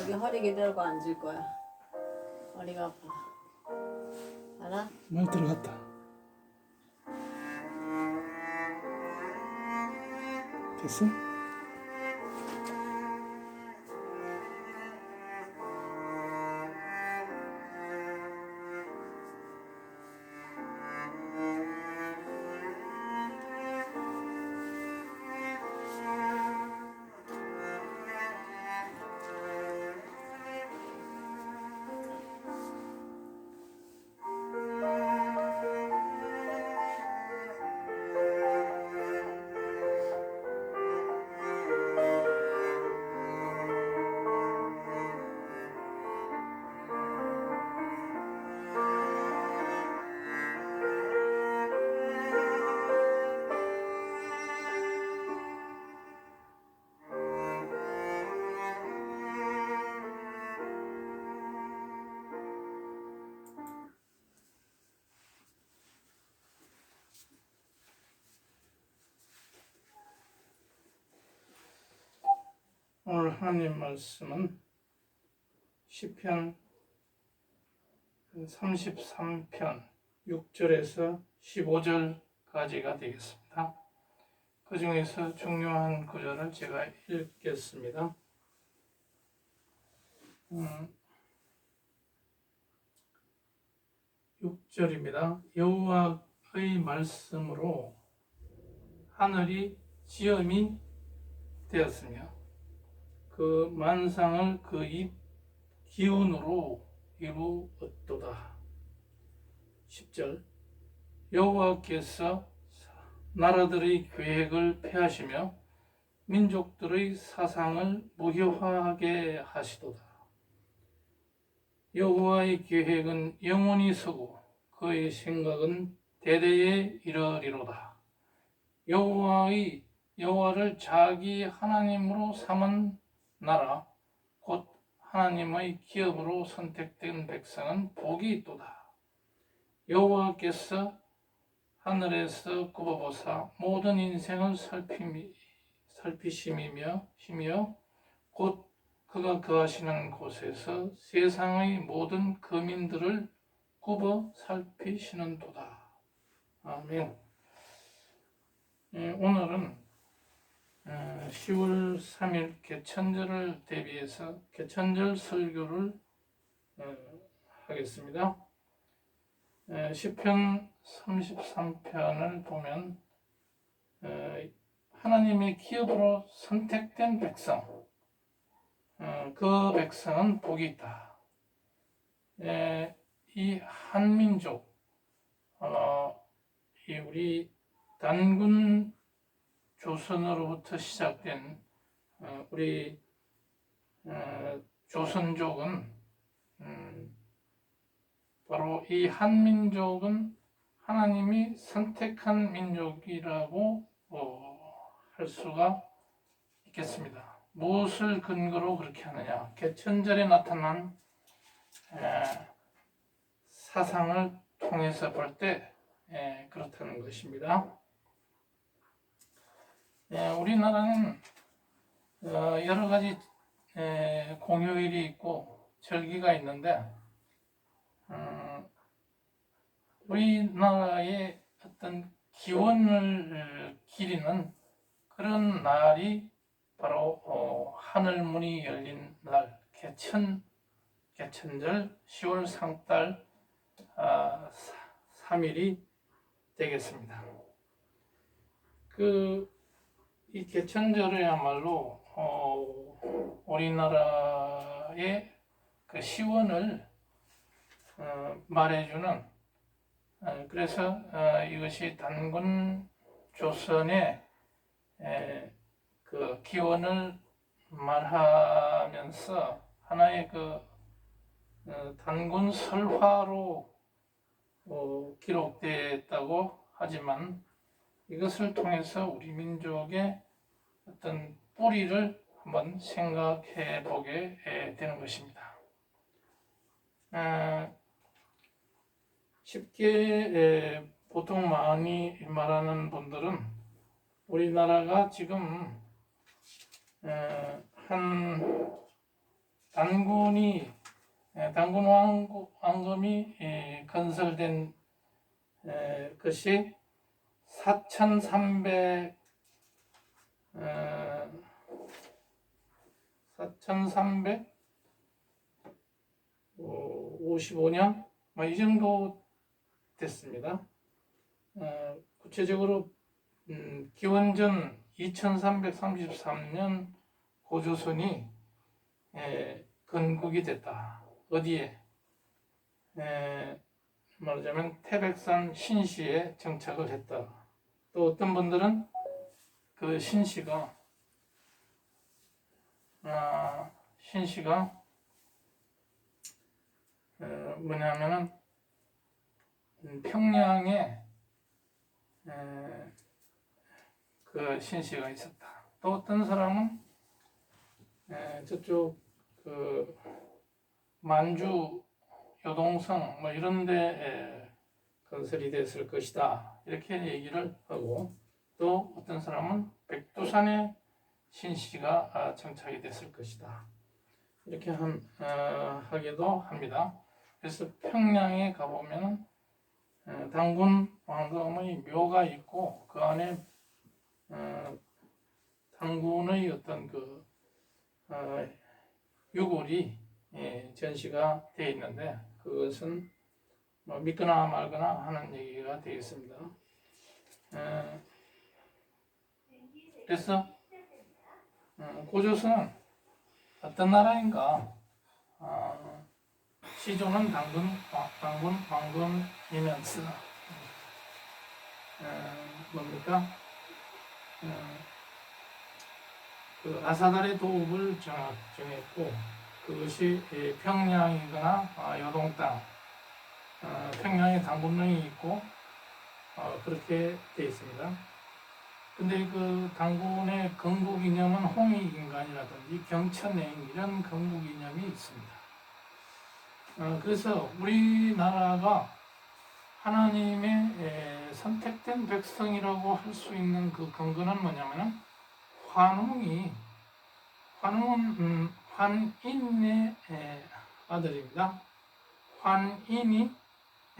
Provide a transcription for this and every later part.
여기 허리 기대고 앉을 거야. 허리가 아파. 알아? 많이 들어갔다. 됐어? 오늘 하나님 말씀은 시편 33편 6절에서 15절까지가 되겠습니다. 그 중에서 중요한 구절을 제가 읽겠습니다. 음, 6절입니다. 여호와의 말씀으로 하늘이 지엄이 되었으며 그 만상을 그 입 기운으로 이루었도다. 10절 여호와께서 나라들의 계획을 폐하시며 민족들의 사상을 무효하게 하시도다. 여호와의 계획은 영원히 서고 그의 생각은 대대에 이르리로다. 여호와의 여호와를 자기 하나님으로 삼은 나라 곧 하나님의 기업으로 선택된 백성은 복이 있도다. 여호와께서 하늘에서 굽어보사 모든 인생을 살피미, 살피심이며 힘이여 곧 그가 거하시는 곳에서 세상의 모든 거민들을 굽어 살피시는 도다. 아멘. 예, 오늘은 어, 10월 3일 개천절을 대비해서 개천절 설교를 어, 하겠습니다. 에, 시편 33편을 보면 어, 하나님의 기업으로 선택된 백성, 어, 그 백성은 복이 있다. 에, 이 한민족, 어, 이 우리 단군 조선으로부터 시작된 어, 우리 어, 조선족은 음, 바로 이 한민족은 하나님이 선택한 민족이라고 어, 할 수가 있겠습니다. 무엇을 근거로 그렇게 하느냐? 개천절에 나타난 에, 사상을 통해서 볼 때 그렇다는 것입니다. 예, 우리나라는 어, 여러 가지 에, 공휴일이 있고 절기가 있는데 음, 우리나라의 어떤 기원을 기리는 그런 날이 바로 어, 하늘 문이 열린 날 개천 개천절 10월 상달 아, 3일이 되겠습니다. 그 이 개천절이야말로 어, 우리나라의 그 시원을 어, 말해주는 어, 그래서 어, 이것이 단군 조선의 에, 그 기원을 말하면서 하나의 그 어, 단군 설화로 어, 기록됐다고 하지만 이것을 통해서 우리 민족의 어떤 뿌리를 한번 생각해 보게 되는 것입니다. 어, 쉽게 보통 많이 말하는 분들은 우리나라가 지금 한 단군이 에, 단군 왕, 왕금이 에, 건설된 에, 것이 4,300 어, 4,300 55년 뭐이 정도 됐습니다. 어, 구체적으로 음, 기원전 2333년 고조선이 에, 건국이 됐다. 어디에? 에, 말하자면 태백산 신시에 정착을 했다. 또 어떤 분들은 그 신시가 아, 신시가 어, 뭐냐면은 음, 평양에 에, 그 신시가 있었다. 또 어떤 사람은 에, 저쪽 그 만주 여동성 뭐 이런 데 에, 건설이 됐을 것이다 이렇게 얘기를 하고 또 어떤 사람은 백두산에 신시가 아, 정착이 됐을 것이다 이렇게 함, 어, 하기도 합니다. 그래서 평양에 가보면 어, 당군 왕검의 묘가 있고 그 안에 어, 당군의 어떤 그 어, 유골이 예, 전시가 되어 있는데 그것은 뭐 믿거나 말거나 하는 얘기가 되겠습니다. 어, 그래서 어, 고조선은 어떤 나라인가? 어, 시조는 당군 왕- 당군 왕금이면서 어, 뭡니까? 어, 그 아사달의 도읍을 정했고 그것이 예, 평양이거나 아, 여동 땅 어, 평양에 당군령이 있고 어, 그렇게 되어 있습니다. 근데 그 당군의 건국 이념은 홍익 인간이라든지 경천행 이런 건국 이념이 있습니다. 어, 그래서 우리나라가 하나님의 에, 선택된 백성이라고 할 수 있는 그 근거는 뭐냐면은 환웅이 환웅은 음, 환인의 에, 아들입니다. 환인이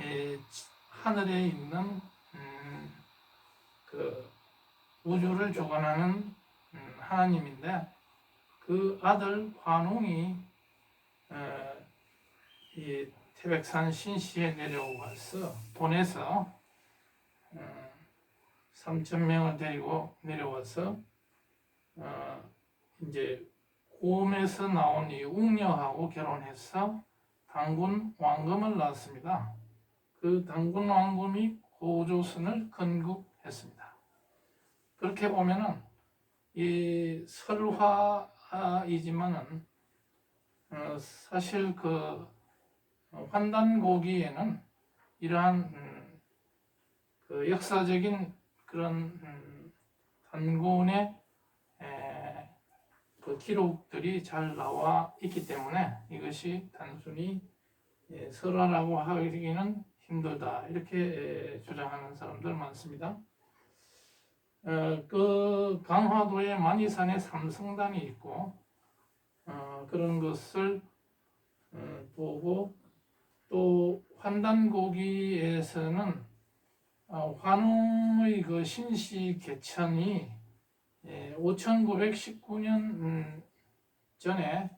에, 지- 하늘에 있는 음, 그 우주를 주관하는 음, 하나님인데 그 아들 환웅이 어, 이 태백산 신시에 내려와서 보내서 어, 3천 명을 데리고 내려와서 어, 이제 곰에서 나온 이 웅녀하고 결혼해서 당군 왕금을 낳았습니다. 그 당군 왕금이 고조선을 건국했습니다. 그렇게 보면은 이 설화이지만은 어, 사실 그 환단고기에는 이러한 음, 그 역사적인 그런 음, 단군의 에, 그 기록들이 잘 나와 있기 때문에 이것이 단순히 예, 설화라고 하기는 힘들다 이렇게 에, 주장하는 사람들 많습니다. 어, 그 강화도에 만이산에 삼성단이 있고 어, 그런 것을 어, 보고 또 환단고기에서는 어, 환웅의 그 신시 개천이 예, 5919년 음, 전에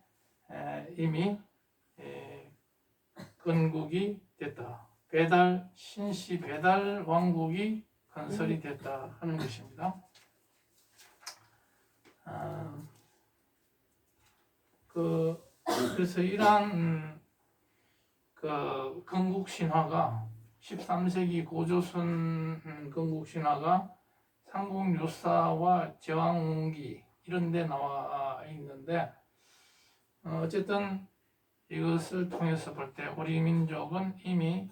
에, 이미 에, 건국이 됐다. 배달 신시 배달 왕국이 건설이 됐다 하는 것입니다. 아, 그 그래서 이러한 음, 그 건국 신화가 13세기 고조선 음, 건국 신화가 삼국유사와 제왕기 이런 데 나와 있는데 어, 어쨌든 이것을 통해서 볼 때 우리 민족은 이미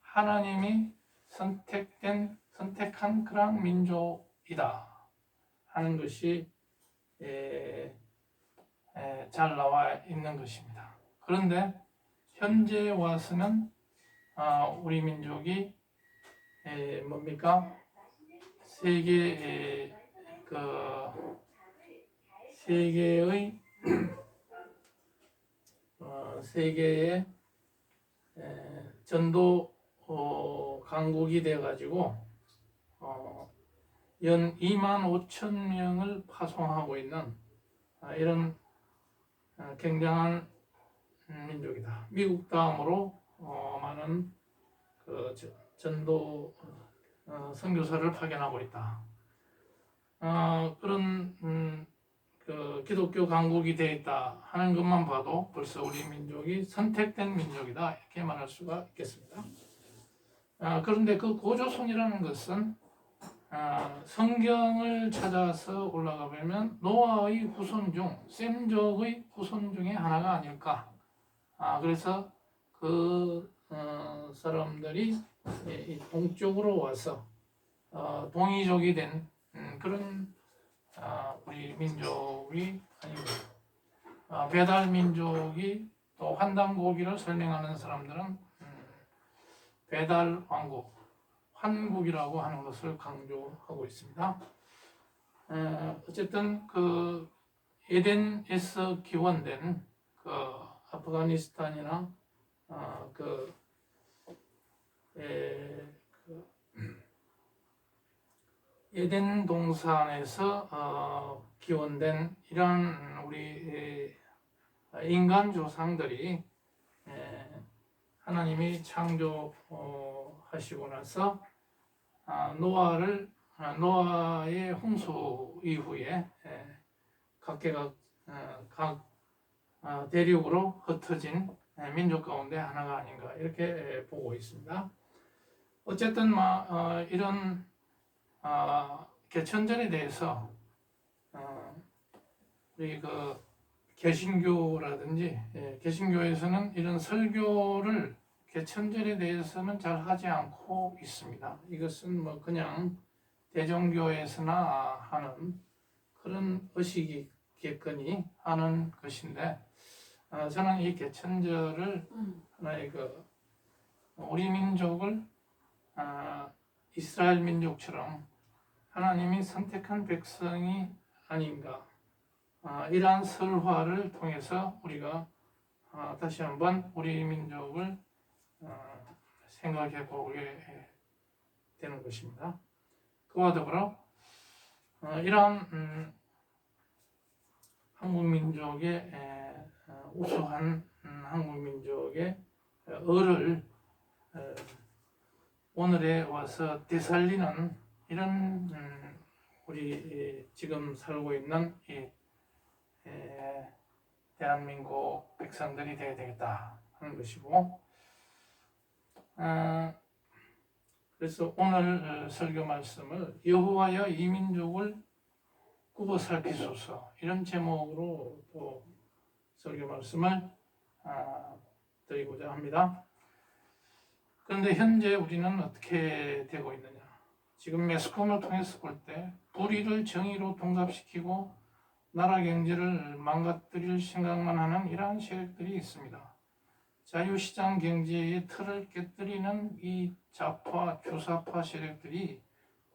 하나님이 선택된 선택한 그런 민족이다 하는 것이 에, 에, 잘 나와 있는 것입니다. 그런데 현재 와서는 아, 우리 민족이 에, 뭡니까 세계 그 세계의 세계의 에, 전도 어, 강국이 돼가지고 어, 연 2만 5천 명을 파송하고 있는 아, 이런 어, 굉장한 음, 민족이다. 미국 다음으로 어, 많은 그 저- 전도 어, 선교사를 파견하고 있다. 어, 그런 음, 그 기독교 강국이 되어 있다 하는 것만 봐도 벌써 우리 민족이 선택된 민족이다 이렇게 말할 수가 있겠습니다. 아, 그런데 그 고조선이라는 것은 아, 성경을 찾아서 올라가 보면 노아의 후손 중 셈족의 후손 중에 하나가 아닐까. 아, 그래서 그 어, 사람들이 이- 이 동쪽으로 와서 어, 동이족이 된 음, 그런 아, 우리 민족이 아니고 아, 배달 민족이 또 환단 고기를 설명하는 사람들은 음, 배달 왕국 환국이라고 하는 것을 강조하고 있습니다. 에, 어쨌든 그 에덴에서 기원된 그 아프가니스탄이나 어, 그, 에, 그 에덴 동산에서 어, 기원된 이런 우리 에, 인간 조상들이 에, 하나님이 창조 하시고 나서 아, 노아를 아, 노아의 홍수 이후에 에, 각계각 어, 각 아, 대륙으로 흩어진 에, 민족 가운데 하나가 아닌가 이렇게 에, 보고 있습니다. 어쨌든 마, 어, 이런 아, 개천절에 대해서 어, 우리 그 개신교라든지 예, 개신교에서는 이런 설교를 개천절에 대해서는 잘 하지 않고 있습니다. 이것은 뭐 그냥 대종교에서나 하는 그런 의식이겠거니 하는 것인데 어, 저는 이 개천절을 하나의 그 우리 민족을 아, 이스라엘 민족처럼 하나님이 선택한 백성이 아닌가 아, 이러한 설화를 통해서 우리가 아, 다시 한번 우리 민족을 어, 생각해 보게 되는 것입니다. 그와 더불어 어, 이러한 음, 한국 민족의 에, 어, 우수한 음, 한국 민족의 을을 어, 오늘에 와서 되살리는 이런 음, 우리 이 지금 살고 있는 이 에, 대한민국 백성들이 되어야 되겠다 하는 것이고 어, 그래서 오늘 어, 설교 말씀을 여호와여 이 민족을 굽어 살피소서 이런 제목으로 또 설교 말씀을 아, 드리고자 합니다. 그런데 현재 우리는 어떻게 되고 있느냐? 지금 매스컴을 통해서 볼 때 불의를 정의로 통합시키고 나라 경제를 망가뜨릴 생각만 하는 이러한 세력들이 있습니다. 자유시장 경제의 틀을 깨뜨리는 이 좌파, 주사파 세력들이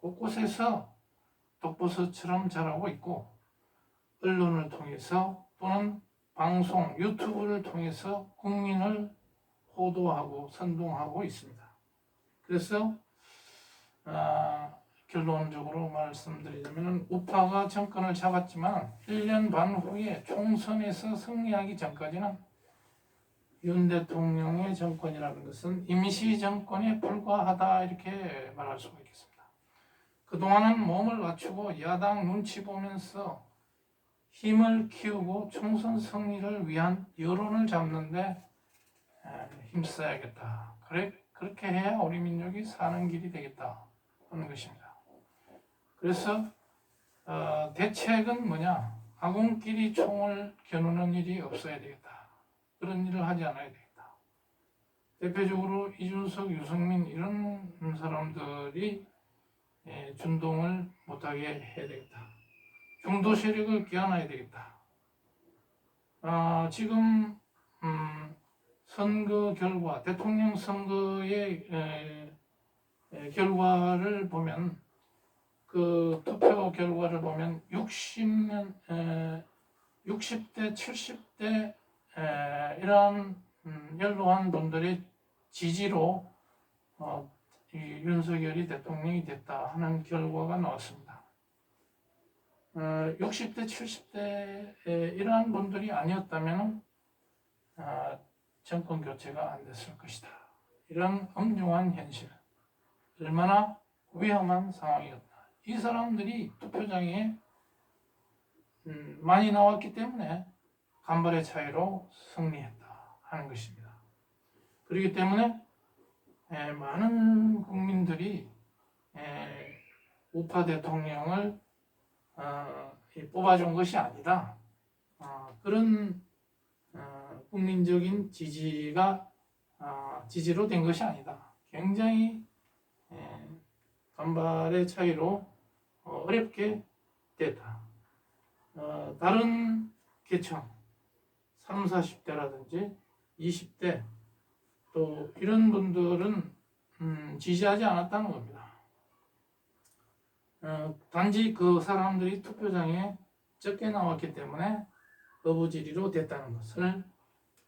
곳곳에서 독버섯처럼 자라고 있고 언론을 통해서 또는 방송, 유튜브를 통해서 국민을 호도하고 선동하고 있습니다. 그래서 아, 결론적으로 말씀드리자면 우파가 정권을 잡았지만 1년 반 후에 총선에서 승리하기 전까지는 윤 대통령의 정권이라는 것은 임시 정권에 불과하다 이렇게 말할 수가 있겠습니다. 그동안은 몸을 낮추고 야당 눈치 보면서 힘을 키우고 총선 승리를 위한 여론을 잡는데 에, 힘써야겠다. 그래, 그렇게 해야 우리 민족이 사는 길이 되겠다 하는 것입니다. 그래서 어, 대책은 뭐냐? 아군끼리 총을 겨누는 일이 없어야 되겠다. 그런 일을 하지 않아야 되겠다. 대표적으로 이준석, 유승민 이런 사람들이 예, 준동을 못하게 해야 되겠다. 중도 세력을 끼워놔야 되겠다. 아, 지금 음, 선거 결과, 대통령 선거의 에, 에, 결과를 보면 그 투표 결과를 보면 60년 에, 60대, 70대 에, 이러한 음, 연로한 분들의 지지로 어, 이 윤석열이 대통령이 됐다 하는 결과가 나왔습니다. 어, 60대, 70대에 이러한 분들이 아니었다면 아, 정권 교체가 안 됐을 것이다. 이런 엄중한 현실, 얼마나 위험한 상황이었다. 이 사람들이 투표장에 음, 많이 나왔기 때문에 간발의 차이로 승리했다 하는 것입니다. 그렇기 때문에 에, 많은 국민들이 에, 우파 대통령을 어, 이 뽑아준 것이 아니다. 어, 그런 어, 국민적인 지지가 어, 지지로 된 것이 아니다. 굉장히 에, 간발의 차이로 어, 어렵게 됐다. 어, 다른 계층 3, 40대라든지 20대 또 이런 분들은 음, 지지하지 않았다는 겁니다. 어, 단지 그 사람들이 투표장에 적게 나왔기 때문에 거부지리로 됐다는 것을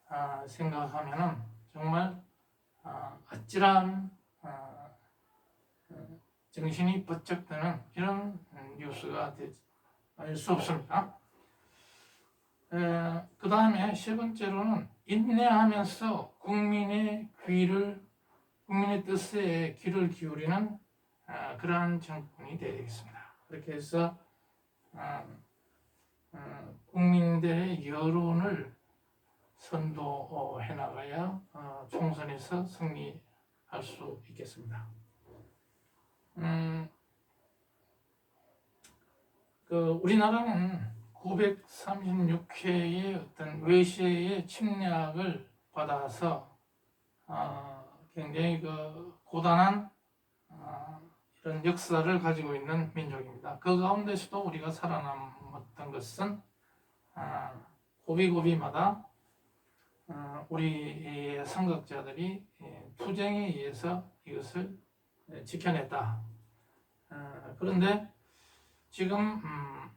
아, 생각하면 정말 아, 아찔한 아, 어, 정신이 번쩍 드는 이런 음, 뉴스가 아닐 수 없습니다. 그 다음에 세 번째로는 인내하면서 국민의 귀를 국민의 뜻에 귀를 기울이는 아, 그러한 정권이 되겠습니다. 그렇게 해서 아, 어, 국민들의 여론을 선도해 나가야 어, 총선에서 승리할 수 있겠습니다. 음, 그 우리나라는 936회의 어떤 외세의 침략을 받아서 어, 굉장히 그 고단한 어, 이런 역사를 가지고 있는 민족입니다. 그 가운데서도 우리가 살아남았던 것은 어, 고비고비마다 어, 우리 선각자들이 예, 투쟁에 의해서 이것을 예, 지켜냈다. 어, 그런데 지금 음,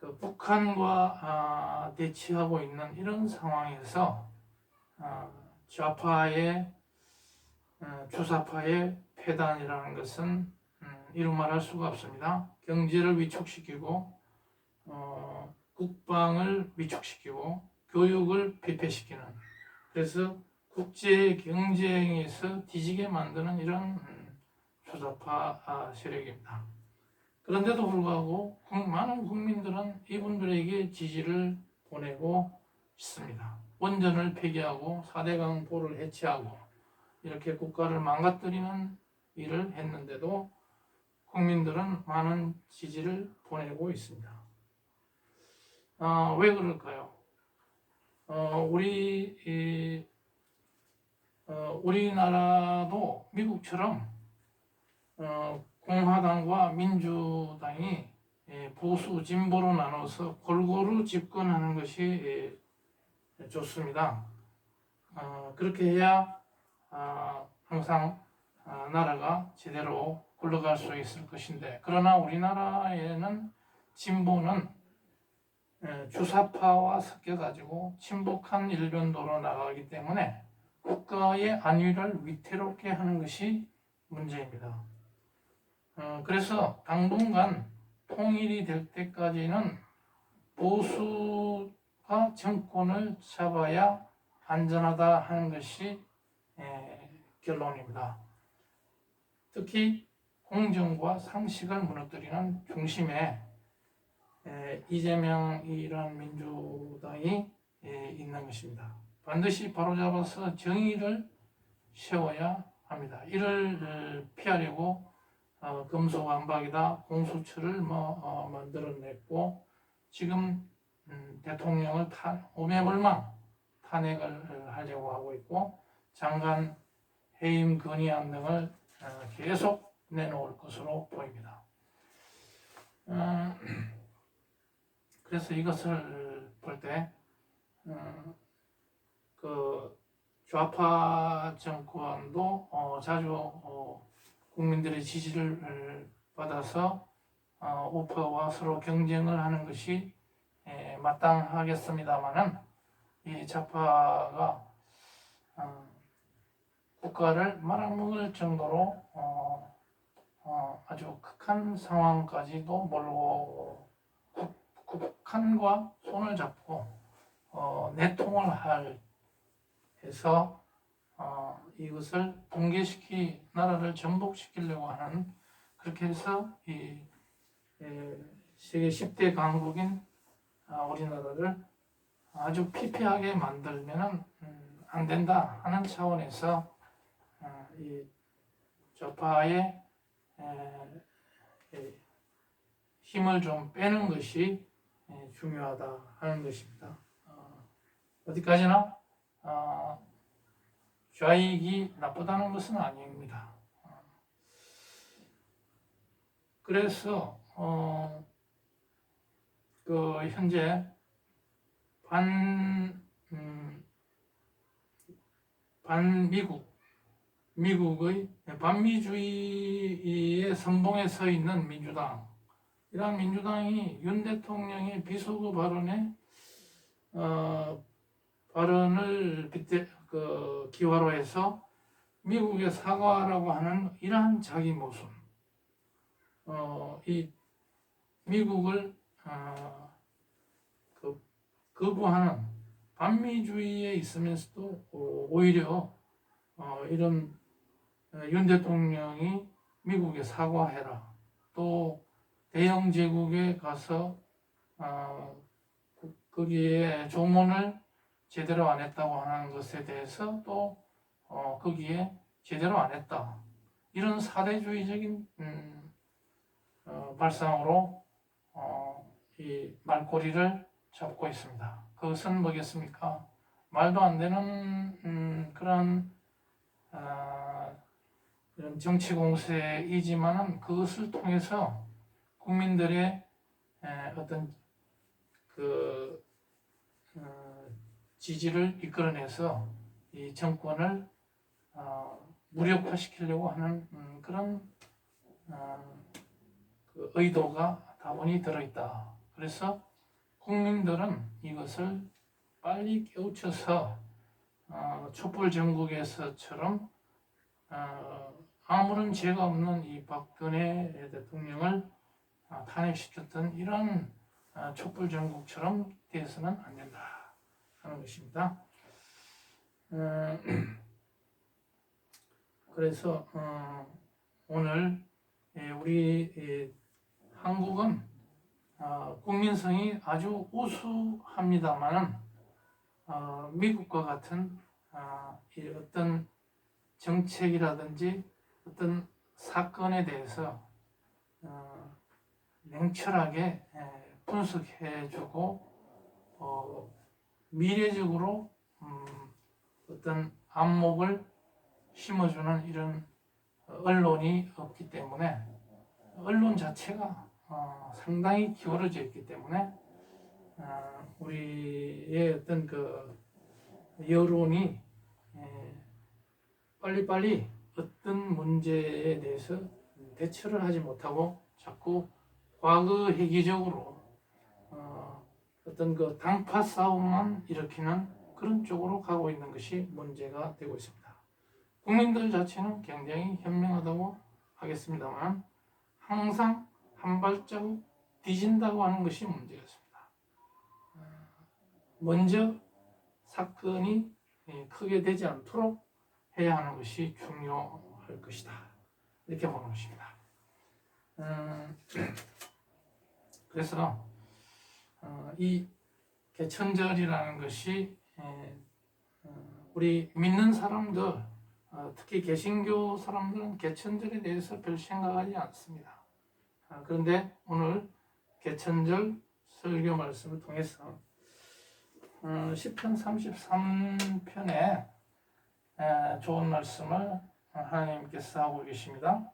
그 북한과 아, 대치하고 있는 이런 상황에서 아, 좌파의 어, 주사파의 패단이라는 것은 음, 이루 말할 수가 없습니다. 경제를 위축시키고 어, 국방을 위축시키고 교육을 비폐시키는 그래서 국제 경쟁에서 뒤지게 만드는 이런 음, 주사파 아, 세력입니다. 그런데도 불구하고 국- 많은 국민들은 이분들에게 지지를 보내고 있습니다. 원전을 폐기하고 4대강 보를 해체하고 이렇게 국가를 망가뜨리는 일을 했는데도 국민들은 많은 지지를 보내고 있습니다. 아, 왜 그럴까요? 어, 우리 이, 어, 우리나라도 미국처럼 어, 공화당과 민주당이 예, 보수 진보로 나눠서 골고루 집권하는 것이 예, 좋습니다. 어, 그렇게 해야 아, 항상 아, 나라가 제대로 굴러갈 수 있을 것인데 그러나 우리나라에는 진보는 예, 주사파와 섞여가지고 친북한 일변도로 나가기 때문에 국가의 안위를 위태롭게 하는 것이 문제입니다. 어, 그래서 당분간 통일이 될 때까지는 보수가 정권을 잡아야 안전하다 하는 것이 에, 결론입니다. 특히 공정과 상식을 무너뜨리는 중심에 에, 이재명이라는 민주당이 에, 있는 것입니다. 반드시 바로잡아서 정의를 세워야 합니다. 이를 어, 피하려고 어, 금속완박이다 공수처를 뭐 어, 만들어냈고 지금 음, 대통령을 탄 오매불망 탄핵을 하려고 하고 있고 장관 해임 건의안 등을 어, 계속 내놓을 것으로 보입니다. 어, 그래서 이것을 볼때 어, 그 좌파 정권도 어, 자주 어, 국민들의 지지를 받아서 어, 우파와 서로 경쟁을 하는 것이 에, 마땅하겠습니다만은 이 좌파가 어, 국가를 말아먹을 정도로 어, 어, 아주 극한 상황까지도 몰고 국- 북한과 손을 잡고 어, 내통을 할 해서 어, 이것을 붕괴시키 나라를 전복시키려고 하는 그렇게 해서 이 에, 세계 10대 강국인 아, 우리나라를 아주 피폐하게 만들면은 음, 안 된다 하는 차원에서 어, 이 좌파의 에, 에, 힘을 좀 빼는 것이 에, 중요하다 하는 것입니다. 어, 어디까지나 어, 좌익이 나쁘다는 것은 아닙니다. 어, 그래서 어, 그 현재 반 음, 반미국 미국의 반미주의의 선봉에 서 있는 민주당 이러한 민주당이 윤 대통령의 비속어 발언에 어, 발언을 빗대 그 기화로 해서 미국에 사과하라고 하는 이러한 자기 모순 어, 이 미국을 어, 그, 거부하는 반미주의에 있으면서도 어, 오히려 어, 이런 어, 윤 대통령이 미국에 사과해라. 또 대영 제국에 가서 어, 그- 거기에 조문을 제대로 안 했다고 하는 것에 대해서 또 어, 거기에 제대로 안 했다. 이런 사대주의적인 음, 어, 발상으로 어, 이 말꼬리를 잡고 있습니다. 그것은 뭐겠습니까? 말도 안 되는 음, 그런 아, 이런 정치 공세이지만은 그것을 통해서 국민들의 에, 어떤 그 어, 지지를 이끌어내서 이 정권을 어, 무력화시키려고 하는 음, 그런 어, 그 의도가 다분히 들어있다. 그래서 국민들은 이것을 빨리 깨우쳐서 어, 촛불 전국에서처럼 어, 아무런 죄가 없는 이 박근혜 대통령을 어, 탄핵시켰던 이런 어, 촛불 전국처럼 돼서는 안 된다 하는 것입니다. 어, 그래서 어, 오늘 예, 우리 예, 한국은 어, 국민성이 아주 우수합니다만은 어, 미국과 같은 어, 이 어떤 정책이라든지 어떤 사건에 대해서 어, 냉철하게 에, 분석해주고 어, 미래적으로 음, 어떤 안목을 심어주는 이런 언론이 없기 때문에 언론 자체가 어, 상당히 기울어져 있기 때문에 어, 우리의 어떤 그 여론이 에, 빨리빨리 어떤 문제에 대해서 대처를 하지 못하고 자꾸 과거 회기적으로 어, 어떤 그 당파 싸움만 일으키는 그런 쪽으로 가고 있는 것이 문제가 되고 있습니다. 국민들 자체는 굉장히 현명하다고 하겠습니다만 항상 한 발자국 뒤진다고 하는 것이 문제였습니다. 어, 먼저 사건이 예, 크게 되지 않도록 해야 하는 것이 중요할 것이다. 이렇게 보는 것입니다. 음, 그래서 어, 이 개천절이라는 것이 에, 어, 우리 믿는 사람들, 어, 특히 개신교 사람들은 개천절에 대해서 별 생각하지 않습니다. 아, 그런데 오늘 개천절 설교 말씀을 통해서 어, 10편 33편에 좋은 말씀을 하나님께서 하고 계십니다.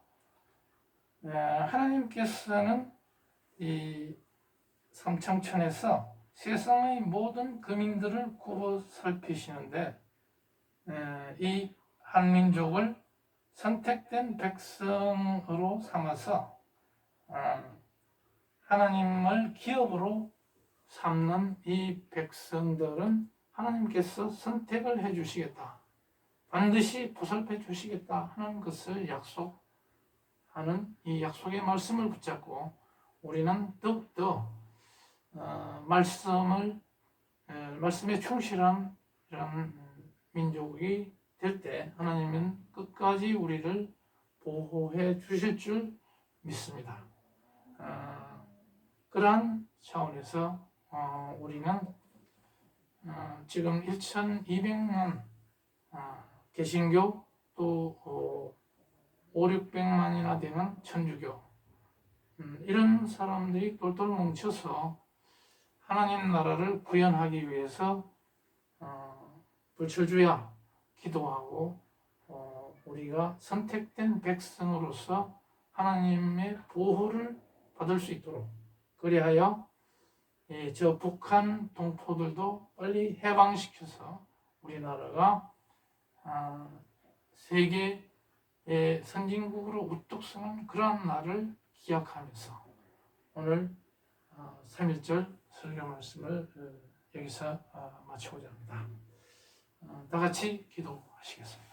에, 하나님께서는 이 삼청천에서 세상의 모든 거민들을 굽어 살피시는데 에, 이 한민족을 선택된 백성으로 삼아서 어, 하나님을 기업으로 삼는 이 백성들은 하나님께서 선택을 해 주시겠다. 반드시 보살펴 주시겠다 하는 것을 약속하는 이 약속의 말씀을 붙잡고 우리는 더욱더 어, 말씀을 에, 말씀에 충실한 이런 민족이 될 때 하나님은 끝까지 우리를 보호해 주실 줄 믿습니다. 어, 그러한 차원에서 어, 우리는 어, 지금 1,200만 어, 개신교 또 어, 5, 600만이나 되는 천주교 음, 이런 사람들이 똘똘 뭉쳐서 하나님 나라를 구현하기 위해서 어, 불철주야 기도하고 어, 우리가 선택된 백성으로서 하나님의 보호를 받을 수 있도록 그리하여 예, 저 북한 동포들도 빨리 해방시켜서 우리나라가 아, 세계의 선진국으로 우뚝 서는 그러한 날을 기약하면서 오늘 아, 3.1절 설교 말씀을 어, 여기서 어, 마치고자 합니다. 음. 어, 다 같이 기도하시겠습니다.